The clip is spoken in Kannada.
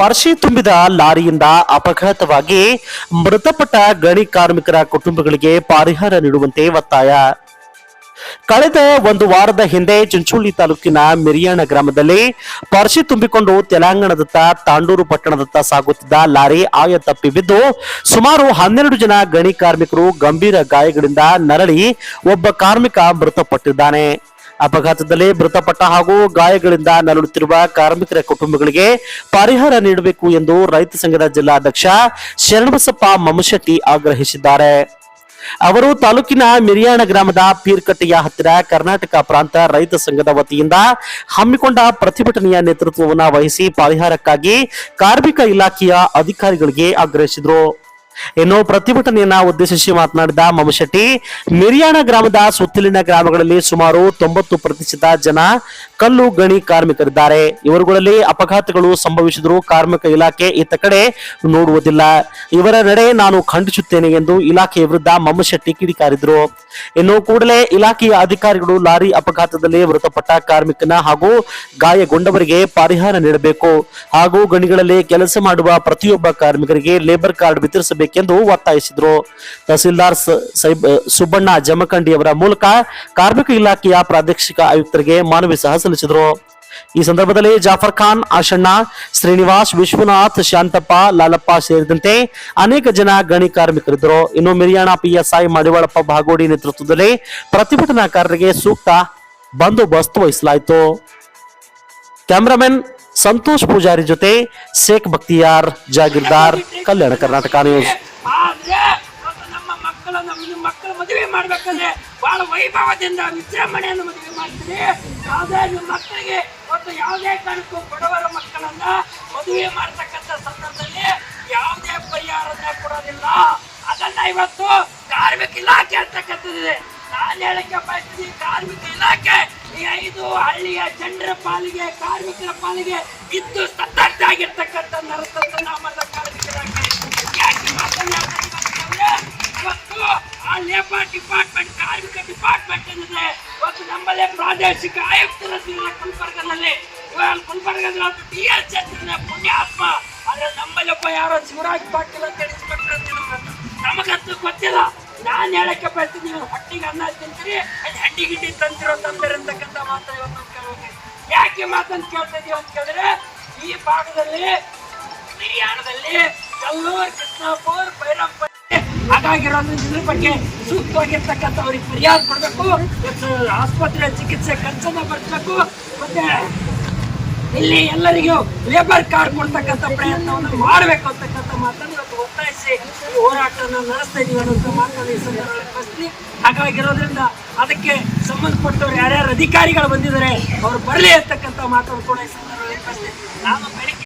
ಪರ್ಶಿ ತುಂಬಿದ ಲಾರಿಯಿಂದ ಅಪಘಾತವಾಗಿ ಮೃತಪಟ್ಟ ಗಣಿ ಕಾರ್ಮಿಕರ ಕುಟುಂಬಗಳಿಗೆ ಪರಿಹಾರ ನೀಡುವಂತೆ ಒತ್ತಾಯ. ಕಳೆದ ಒಂದು ವಾರದ ಹಿಂದೆ ಚುಂಚುಳ್ಳಿ ತಾಲೂಕಿನ ಮಿರಿಯಾಣ ಗ್ರಾಮದಲ್ಲಿ ಪರ್ಶಿ ತುಂಬಿಕೊಂಡು ತೆಲಂಗಾಣದತ್ತ, ತಾಂಡೂರು ಪಟ್ಟಣದತ್ತ ಸಾಗುತ್ತಿದ್ದ ಲಾರಿ ಆಯ ತಪ್ಪಿ ಬಿದ್ದು ಸುಮಾರು ಹನ್ನೆರಡು ಜನ ಗಣಿ ಕಾರ್ಮಿಕರು ಗಂಭೀರ ಗಾಯಗಳಿಂದ ನರಳಿ ಒಬ್ಬ ಕಾರ್ಮಿಕ ಮೃತಪಟ್ಟಿದ್ದಾನೆ. ಅಪಘಾತದಲ್ಲಿ ಮೃತಪಟ್ಟ ಹಾಗೂ ಗಾಯಗಳಿಂದ ನರಳುತ್ತಿರುವ ಕಾರ್ಮಿಕರ ಕುಟುಂಬಗಳಿಗೆ ಪರಿಹಾರ ನೀಡಬೇಕು ಎಂದು ರೈತ ಸಂಘದ ಜಿಲ್ಲಾಧ್ಯಕ್ಷ ಶರಣಬಸಪ್ಪ ಮಮಶೆಟ್ಟಿ ಆಗ್ರಹಿಸಿದ್ದಾರೆ. ಅವರು ತಾಲೂಕಿನ ಮಿರಿಯಾಣ ಗ್ರಾಮದ ಪೀರ್ಕಟ್ಟೆಯ ಹತ್ತಿರ ಕರ್ನಾಟಕ ಪ್ರಾಂತ ರೈತ ಸಂಘದ ವತಿಯಿಂದ ಹಮ್ಮಿಕೊಂಡ ಪ್ರತಿಭಟನೆಯ ನೇತೃತ್ವವನ್ನು ವಹಿಸಿ ಪರಿಹಾರಕ್ಕಾಗಿ ಕಾರ್ಮಿಕ ಇಲಾಖೆಯ ಅಧಿಕಾರಿಗಳಿಗೆ ಆಗ್ರಹಿಸಿದರು. ಇನ್ನು ಪ್ರತಿಭಟನೆಯನ್ನ ಉದ್ದೇಶಿಸಿ ಮಾತನಾಡಿದ ಮಮಶೆಟ್ಟಿ ಮಿರಿಯಾಣ ಗ್ರಾಮದ ಸುತ್ತಲಿನ ಗ್ರಾಮಗಳಲ್ಲಿ ಸುಮಾರು ತೊಂಬತ್ತು ಪ್ರತಿಶತ ಜನ ಕಲ್ಲು ಗಣಿ ಕಾರ್ಮಿಕರಿದ್ದಾರೆ. ಇವರುಗಳಲ್ಲಿ ಅಪಘಾತಗಳು ಸಂಭವಿಸಿದರೂ ಕಾರ್ಮಿಕ ಇಲಾಖೆ ಇತ್ತ ಕಡೆ ನೋಡುವುದಿಲ್ಲ. ಇವರ ನಡೆ ನಾನು ಖಂಡಿಸುತ್ತೇನೆ ಎಂದು ಇಲಾಖೆಯ ವಿರುದ್ಧ ಮಮ್ಮಶೆಟ್ಟಿ ಕಿಡಿಕಾರಿದ್ರು. ಇನ್ನು ಕೂಡಲೇ ಇಲಾಖೆಯ ಅಧಿಕಾರಿಗಳು ಲಾರಿ ಅಪಘಾತದಲ್ಲಿ ಮೃತಪಟ್ಟ ಕಾರ್ಮಿಕನ ಹಾಗೂ ಗಾಯಗೊಂಡವರಿಗೆ ಪರಿಹಾರ ನೀಡಬೇಕು. ಹಾಗೂ ಗಣಿಗಳಲ್ಲಿ ಕೆಲಸ ಮಾಡುವ ಪ್ರತಿಯೊಬ್ಬ ಕಾರ್ಮಿಕರಿಗೆ ಲೇಬರ್ ಕಾರ್ಡ್ ವಿತರಿಸಬೇಕೆಂದು ಒತ್ತಾಯಿಸಿದರು. ತಹಸೀಲ್ದಾರ್ ಸೈಬ್ ಸುಬ್ಬಣ್ಣ ಜಮಖಂಡಿ ಅವರ ಮೂಲಕ ಕಾರ್ಮಿಕ ಇಲಾಖೆಯ ಪ್ರಾದೇಶಿಕ ಆಯುಕ್ತರಿಗೆ ಮನವಿ ಸಹ ಸಲ್ಲಿಸಿದರು. ಈ ಸಂದರ್ಭದಲ್ಲಿ ಜಾಫರ್ ಖಾನ್, ಆಶಣ್ಣ, ಶ್ರೀನಿವಾಸ್, ವಿಶ್ವನಾಥ್, ಶಾಂತಪ್ಪ, ಲಾಲಪ್ಪ ಸೇರಿದಂತೆ ಅನೇಕ ಜನ ಗಣಿ ಕಾರ್ಮಿಕರಿದ್ದರು. ಇನ್ನು ಮಿರಿಯಾಣ ಪಿಎಸ್ಐ ಮಡಿವಾಳಪ್ಪ ಭಾಗೋಡಿ ನೇತೃತ್ವದಲ್ಲಿ ಪ್ರತಿಭಟನಾಕಾರರಿಗೆ ಸೂಕ್ತ ಬಂದೋಬಸ್ತ್ ವಹಿಸಲಾಯಿತು. ಕ್ಯಾಮರಾಮನ್ ಸಂತೋಷ್ ಪೂಜಾರಿ ಜೊತೆ ಶೇಖ್ ಬಕ್ತಿಯಾರ್ ಜಾಗೀರ್ದಾರ್, ಕಲ್ಯಾಣ ಕರ್ನಾಟಕ ನ್ಯೂಸ್ ಮದುವೆ ಮಾಡ್ಬೇಕಂದ್ರೆ ಬಹಳ ವೈಭವದಿಂದ ವಿಜೃಂಭಣೆಯನ್ನು ಮದುವೆ ಮಾಡ್ತೀರಿ. ಯಾವುದೇ ನಿಮ್ಮ ಮಕ್ಕಳಿಗೆ ಮತ್ತು ಯಾವುದೇ ಕಾರಣಕ್ಕೂ ಬಡವರ ಮಕ್ಕಳನ್ನ ಮದುವೆ ಮಾಡ್ತಕ್ಕಂಥ ಸಂದರ್ಭದಲ್ಲಿ ಯಾವುದೇ ಪರಿಹಾರನ ಕೊಡೋದಿಲ್ಲ. ಅದನ್ನ ಇವತ್ತು ಕಾರ್ಮಿಕ ಇಲಾಖೆ ಅಂತಕ್ಕಂಥದ್ದಿದೆ. ನಾನು ಹೇಳಕ್ಕೆ ಬಯಸ್ತೀನಿ ಕಾರ್ಮಿಕ ಇಲಾಖೆ ಐದು ಹಳ್ಳಿಯ ಜನರ ಪಾಲಿಗೆ ಕಾರ್ಮಿಕರ ಪಾಲಿಗೆ ಇದ್ದು ಸತ್ತಾಗಿರ್ತಕ್ಕಂಥ ನರತಂತ್ರ ನಾಮದ ಕಾರ್ಮಿಕ ಇಲಾಖೆ ಯಾಕೆ ಮಾತನಾಡ್ತಾರೆ ಇವತ್ತು ಆ ಲೇಬರ್ ಡಿಪಾರ್ಟ್ಮೆಂಟ್ ಕಾರ್ಮಿಕ ಡಿಪಾರ್ಟ್ಮೆಂಟ್ ಏನಿದೆ, ಇವತ್ತು ನಮ್ಮಲ್ಲೇ ಪ್ರಾದೇಶಿಕ ಆಯುಕ್ತರ ಇವಾಗ ಗುಲ್ಬರ್ಗದಲ್ಲಿ ಎಸ್ ಪುಣ್ಯಾತ್ಮ. ಆದರೆ ನಮ್ಮಲ್ಲಿ ಒಬ್ಬ ಯಾರೋ ಶಿವರಾಜ್ ಪಾಟೀಲ್ ಅಂತ ಹೇಳಿ ನಾನು ಹೇಳಕ್ಕೆ ಬರ್ತೀನಿ ಹೊಟ್ಟಿಗೆ ಅನ್ನ ತಿಂತೀರಿ ಅದು ಹಡ್ಡಿ ಗಿಡ್ಡಿ ತಂದಿರೋ ತಂದಿರತಕ್ಕಂಥ ಮಾತು ಇವತ್ತು ಕೇಳೋಕೆ ಯಾಕೆ ಮಾತನ್ನು ಕೇಳ್ತಾ ಇದೀವಿ ಅಂತ ಕೇಳಿದ್ರೆ, ಈ ಭಾಗದಲ್ಲಿ ಹರಿಯಾಣದಲ್ಲಿ ಕಲ್ಲೂರ್, ಕೃಷ್ಣಾಪುರ್ ಭೈರಪ್ಪ ಹಾಗಾಗಿರೋದು ಇದ್ರ ಬಗ್ಗೆ ಸೂಕ್ತವಾಗಿರ್ತಕ್ಕಂಥ ಅವ್ರಿಗೆ ಪರಿಹಾರ ಕೊಡಬೇಕು. ಆಸ್ಪತ್ರೆ ಚಿಕಿತ್ಸೆ ಖರ್ಚನ್ನ ಭರಿಸಬೇಕು ಮತ್ತೆ ಇಲ್ಲಿ ಎಲ್ಲರಿಗೂ ಲೇಬರ್ ಕಾರ್ಡ್ ಕೊಡ್ತಕ್ಕಂಥ ಪ್ರಯತ್ನವನ್ನು ಮಾಡಬೇಕು ಅಂತಕ್ಕಂಥ ಮಾತನ್ನು ಇವತ್ತು ಒತ್ತಾಯಿಸಿ ಈ ಹೋರಾಟವನ್ನು ನಡೆಸ್ತಾ ಇದೀವಿ ಅನ್ನೋಂಥ ಮಾತನ್ನು ಈ ಸಂದರ್ಭದಲ್ಲಿ ಬರ್ತೀನಿ ಹಾಗಾಗಿರೋದ್ರಿಂದ ಅದಕ್ಕೆ ಸಂಬಂಧಪಟ್ಟವ್ರು ಯಾರ್ಯಾರು ಅಧಿಕಾರಿಗಳು ಬಂದಿದ್ದಾರೆ ಅವ್ರು ಬರಲಿ ಅಂತಕ್ಕಂಥ ಮಾತನ್ನು ಕೂಡ ಈ ಸಂದರ್ಭದಲ್ಲಿ ಬರ್ತೀನಿ ನಾನು ಬೆಳಿಗ್ಗೆ